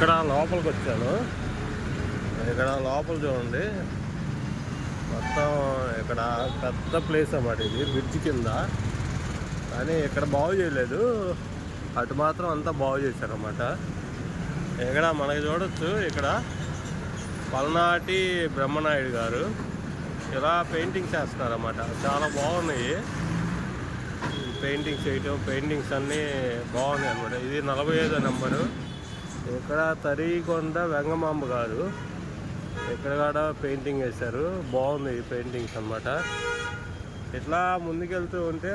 ఇక్కడ లోపలికి వచ్చాను ఇక్కడ లోపల చూడండి. మొత్తం ఇక్కడ పెద్ద ప్లేస్ అన్నమాట ఇది బ్రిడ్జ్ కింద. కానీ ఇక్కడ బాగు చేయలేదు. అటు మాత్రం అంతా బాగు చేశారన్నమాట. ఇక్కడ మనకి చూడొచ్చు ఇక్కడ పల్నాటి బ్రహ్మనాయుడు గారు ఇలా పెయింటింగ్స్ వేస్తున్నారన్నమాట చాలా బాగున్నాయి. పెయింటింగ్స్ చేయటం పెయింటింగ్స్ అన్నీ బాగున్నాయి అనమాట ఇది నలభై ఐదో నెంబరు. ఇక్కడ తరికొండ వెంగమాంబ గారు. ఇక్కడ కూడా పెయింటింగ్ వేశారు. బాగుంది ఈ పెయింటింగ్స్ అన్నమాట. ఇట్లా ముందుకెళ్తూ ఉంటే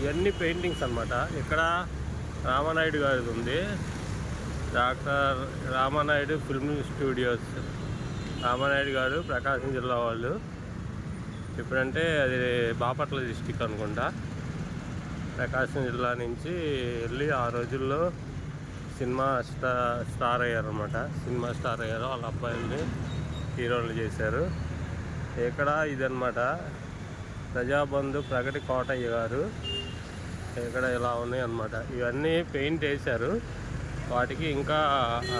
ఇవన్నీ పెయింటింగ్స్ అన్నమాట. ఇక్కడ రామానాయుడు గారిది ఉంది. Doctor Ramanaidu film studios. Ramanaidu గారు ప్రకాశం జిల్లా వాళ్ళు. ఇప్పుడంటే అది బాపట్ల డిస్టిక్ అనుకుంటా. ప్రకాశం జిల్లా నుంచి వెళ్ళి ఆ రోజుల్లో సినిమా స్టా స్టార్ అయ్యారు అనమాట సినిమా స్టార్ అయ్యారు. వాళ్ళ అబ్బాయిల్ని హీరోలు చేశారు. ఇక్కడ ఇదన్నమాట. ప్రజాబంధు ప్రగతి కోటయ్య గారు ఇక్కడ ఇలా ఉన్నాయి ఇవన్నీ పెయింట్ వేశారు. వాటికి ఇంకా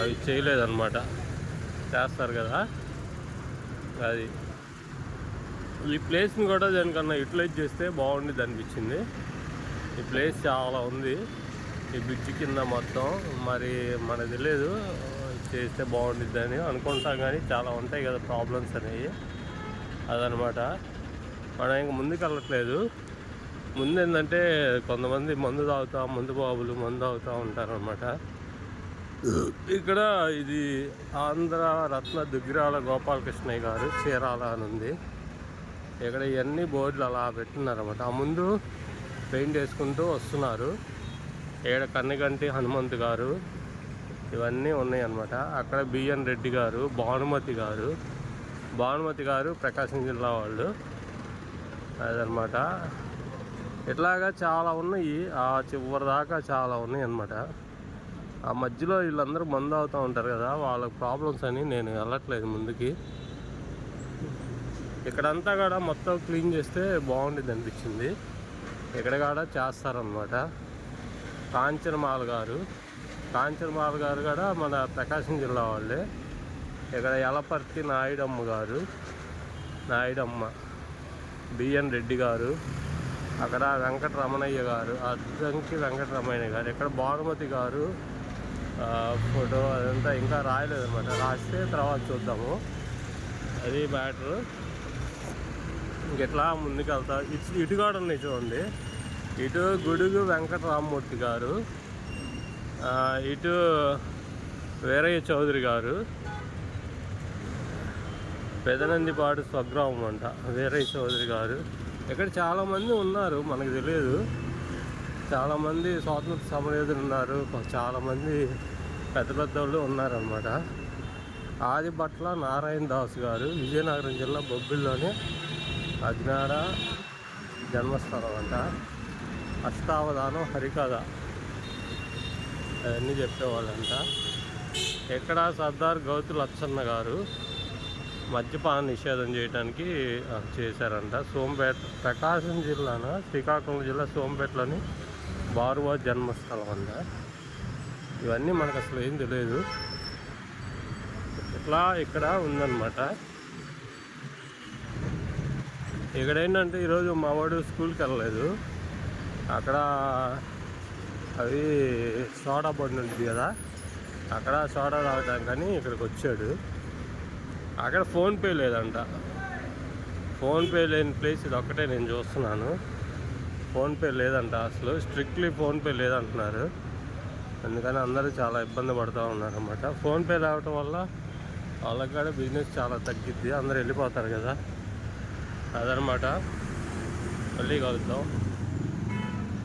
అవి చేయలేదన్నమాట. చేస్తారు కదా. అది. ఈ ప్లేస్ని కూడా దానికన్నా యూటిలైజ్ చేస్తే బాగుండేది అనిపించింది ఈ ప్లేస్ చాలా ఉంది. ఈ బ్రిడ్జ్ కింద మొత్తం. మరి మనకు తెలియదు చేస్తే బాగుండిద్ది అని అనుకుంటాం కానీ చాలా ఉంటాయి కదా ప్రాబ్లమ్స్ అనేవి. అదనమాట. మనం ఇంక ముందుకు వెళ్ళట్లేదు. ముందు ఏంటంటే కొంతమంది మందు తాగుతా మందు బాబులు మందు తాగుతూ ఉంటారనమాట. ఇక్కడ ఇది ఆంధ్ర రత్న దుగ్గిరాల గోపాలకృష్ణయ్య గారు చీరాల అని ఉంది. ఇక్కడ ఇవన్నీ బోర్డులు అలా పెట్టినారన్నమాట ఆ ముందు పెయింట్ వేసుకుంటూ వస్తున్నారు. ఇక్కడ కన్నిగంటి హనుమంత్ గారు. ఇవన్నీ ఉన్నాయి అన్నమాట అక్కడ బిఎన్ రెడ్డి గారు భానుమతి గారు. భానుమతి గారు ప్రకాశం జిల్లా వాళ్ళు. అదనమాట ఇట్లాగా చాలా ఉన్నాయి. ఆ చివరి దాకా చాలా ఉన్నాయి అన్నమాట. ఆ మధ్యలో వీళ్ళందరూ మందు అవుతూ ఉంటారు కదా వాళ్ళ ప్రాబ్లమ్స్ అని నేను వెళ్ళట్లేదు ముందుకి. ఇక్కడంతా కూడా మొత్తం క్లీన్ చేస్తే బాగుండేది అనిపించింది. ఇక్కడ చేస్తారనమాట కాంచనమాల గారు. కాంచనమాల గారు కూడా మన ప్రకాశం జిల్లా వాళ్ళే. ఇక్కడ యలపర్తి నాయుడమ్మ గారు నాయుడమ్మ బిఎన్ రెడ్డి గారు అక్కడ వెంకటరమణయ్య గారు అద్దంకి వెంకటరమణయ్య గారు ఇక్కడ భానుమతి గారు ఫోటో అదంతా ఇంకా రాయలేదన్నమాట. రాస్తే తర్వాత చూద్దాము. అది మ్యాటరు. ఇంకెట్లా ముందుకు వెళ్తా ఇటు ఇటు కూడా ఉన్నాయి చూడండి. ఇటు గుడుగు వెంకటరామమూర్తి గారు ఇటు వీరయ్య చౌదరి గారు పెదనందిపాడు స్వగ్రామం అంట వీరయ్య చౌదరి గారు. ఇక్కడ చాలామంది ఉన్నారు మనకు తెలియదు. చాలామంది స్వాతంత్ర సమరయోధులు ఉన్నారు చాలామంది పెద్ద పెద్ద వాళ్ళు ఆది భట్ల నారాయణ దాస్ గారు విజయనగరం జిల్లా బొబ్బిల్లోనే అజ్ఞాన జన్మస్థలం అంట అష్టావధానం హరికథ అవన్నీ చెప్పేవాళ్ళంట. ఎక్కడ సర్దార్ గౌతు లచ్చన్న గారు మద్యపాన నిషేధం చేయడానికి చేశారంట. సోంపేట ప్రకాశం జిల్లాన శ్రీకాకుళం జిల్లా సోంపేటలోని బారువా జన్మస్థలం అంట ఇవన్నీ మనకు అసలు ఏం తెలియదు. ఇట్లా ఇక్కడ ఉందన్నమాట. ఇక్కడ ఏంటంటే ఈరోజు మా వాడు స్కూల్కి వెళ్ళలేదు. అక్కడ అది సోడా బండి ఉంటుంది కదా అక్కడ సోడా తాగడానికని ఇక్కడికి వచ్చాడు. అక్కడ ఫోన్పే లేదంట. ఫోన్పే లేని ప్లేస్ ఇది ఒక్కటే నేను చూస్తున్నాను. ఫోన్పే లేదంట అసలు. స్ట్రిక్ట్లీ ఫోన్పే లేదంటున్నారు. అందుకని అందరూ చాలా ఇబ్బంది పడుతూ ఉన్నారు అనమాట ఫోన్పే రావటం వల్ల వాళ్ళకి కూడా బిజినెస్ చాలా తగ్గిద్ది. అందరూ వెళ్ళిపోతారు కదా. అదనమాట. మళ్ళీ కలుద్దాం.